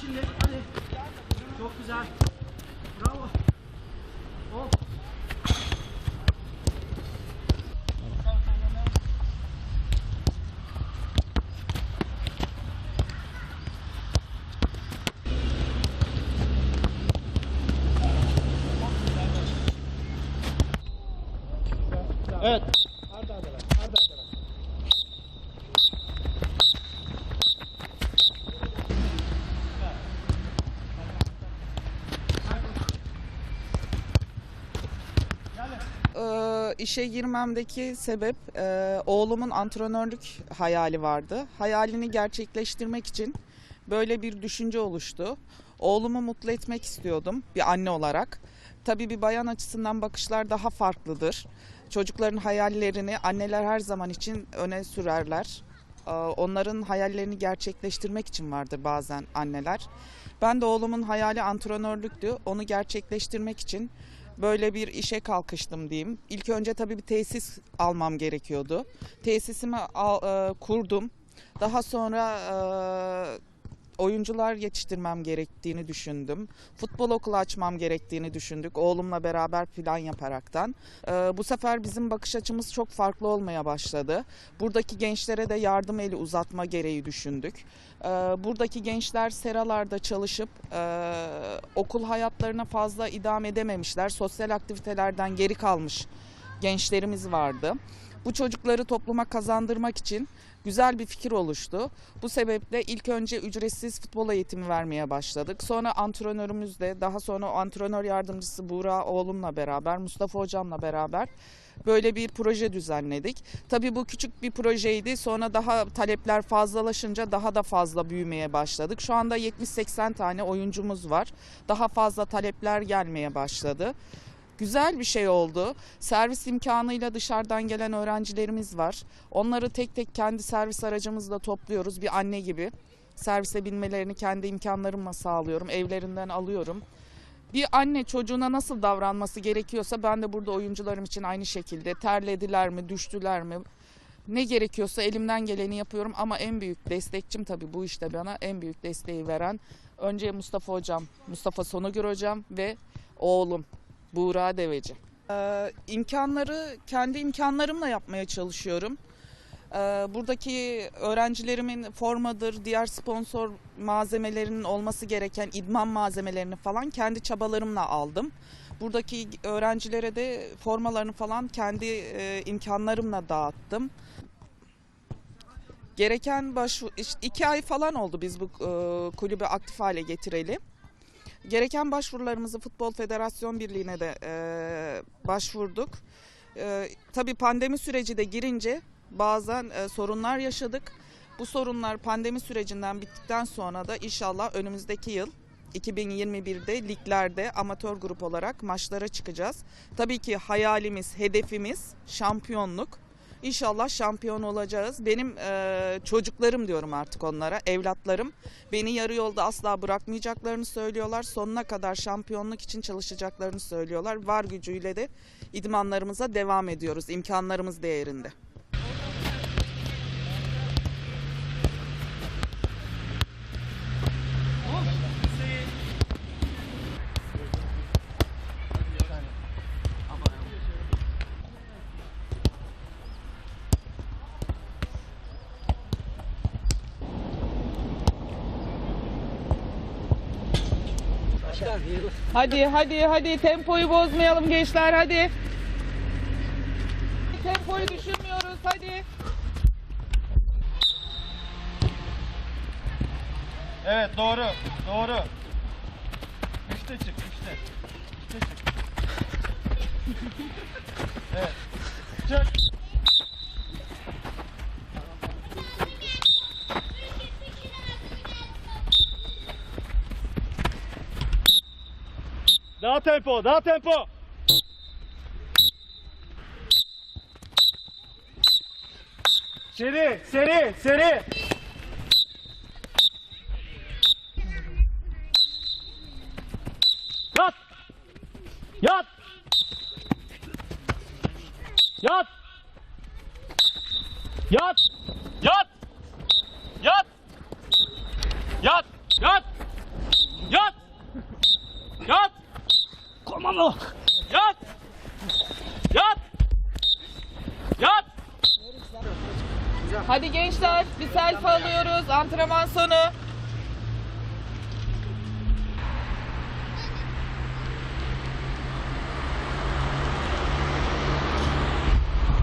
şimdi. Hadi. Çok güzel. İşe girmemdeki sebep e, oğlumun antrenörlük hayali vardı. Hayalini gerçekleştirmek için böyle bir düşünce oluştu. Oğlumu mutlu etmek istiyordum bir anne olarak. Tabii bir bayan açısından bakışlar daha farklıdır. Çocukların hayallerini anneler her zaman için öne sürerler. Ee, Onların hayallerini gerçekleştirmek için vardır bazen anneler. Ben de oğlumun hayali antrenörlüktü. Onu gerçekleştirmek için böyle bir işe kalkıştım diyeyim. İlk önce tabii bir tesis almam gerekiyordu. Tesisimi al- e, kurdum. Daha sonra e, oyuncular yetiştirmem gerektiğini düşündüm. Futbol okulu açmam gerektiğini düşündük. Oğlumla beraber plan yaparaktan. E, bu sefer bizim bakış açımız çok farklı olmaya başladı. Buradaki gençlere de yardım eli uzatma gereği düşündük. E, buradaki gençler seralarda çalışıp e, okul hayatlarına fazla idame edememişler. Sosyal aktivitelerden geri kalmış gençlerimiz vardı. Bu çocukları topluma kazandırmak için güzel bir fikir oluştu. Bu sebeple ilk önce ücretsiz futbol eğitimi vermeye başladık. Sonra antrenörümüzle, daha sonra antrenör yardımcısı Buğra oğlumla beraber, Mustafa hocamla beraber böyle bir proje düzenledik. Tabii bu küçük bir projeydi. Sonra daha talepler fazlalaşınca daha da fazla büyümeye başladık. Şu anda 70-80 tane oyuncumuz var. Daha fazla talepler gelmeye başladı. Güzel bir şey oldu. Servis imkanıyla dışarıdan gelen öğrencilerimiz var. Onları tek tek kendi servis aracımızla topluyoruz bir anne gibi. Servise binmelerini kendi imkanlarımla sağlıyorum. Evlerinden alıyorum. Bir anne çocuğuna nasıl davranması gerekiyorsa ben de burada oyuncularım için aynı şekilde terlediler mi, düştüler mi ne gerekiyorsa elimden geleni yapıyorum ama en büyük destekçim tabii bu işte bana en büyük desteği veren önce Mustafa hocam, Mustafa Sonugür hocam ve oğlum Buğra Deveci. Ee, imkanları kendi imkanlarımla yapmaya çalışıyorum. Ee, buradaki öğrencilerimin formadır, diğer sponsor malzemelerinin olması gereken idman malzemelerini falan kendi çabalarımla aldım. Buradaki öğrencilere de formalarını falan kendi e, imkanlarımla dağıttım. Gereken başvu işte iki ay falan oldu biz bu e, kulübü aktif hale getireli. Gereken başvurularımızı Futbol Federasyon Birliği'ne de e, başvurduk. E, tabii pandemi süreci de girince bazen e, sorunlar yaşadık. Bu sorunlar pandemi sürecinden bittikten sonra da inşallah önümüzdeki yıl 2021'de liglerde amatör grup olarak maçlara çıkacağız. Tabii ki hayalimiz, hedefimiz şampiyonluk. İnşallah şampiyon olacağız. Benim e, çocuklarım diyorum artık onlara, evlatlarım. Beni yarı yolda asla bırakmayacaklarını söylüyorlar. Sonuna kadar şampiyonluk için çalışacaklarını söylüyorlar. Var gücüyle de idmanlarımıza devam ediyoruz imkanlarımız değerinde. Hadi hadi hadi tempoyu bozmayalım gençler hadi. Tempoyu düşünmüyoruz hadi. Evet doğru. Doğru. Üçte çık. Üçte. Üçte çık. evet. Çık. Daha tempo, daha tempo. Seri, seri, seri. Yat! Yat! Yat! Yat! Yat! Yat! Yat! Yat! Yat. Komando. Yat. Yat. Yat. Hadi gençler bir selfie alıyoruz antrenman sonu.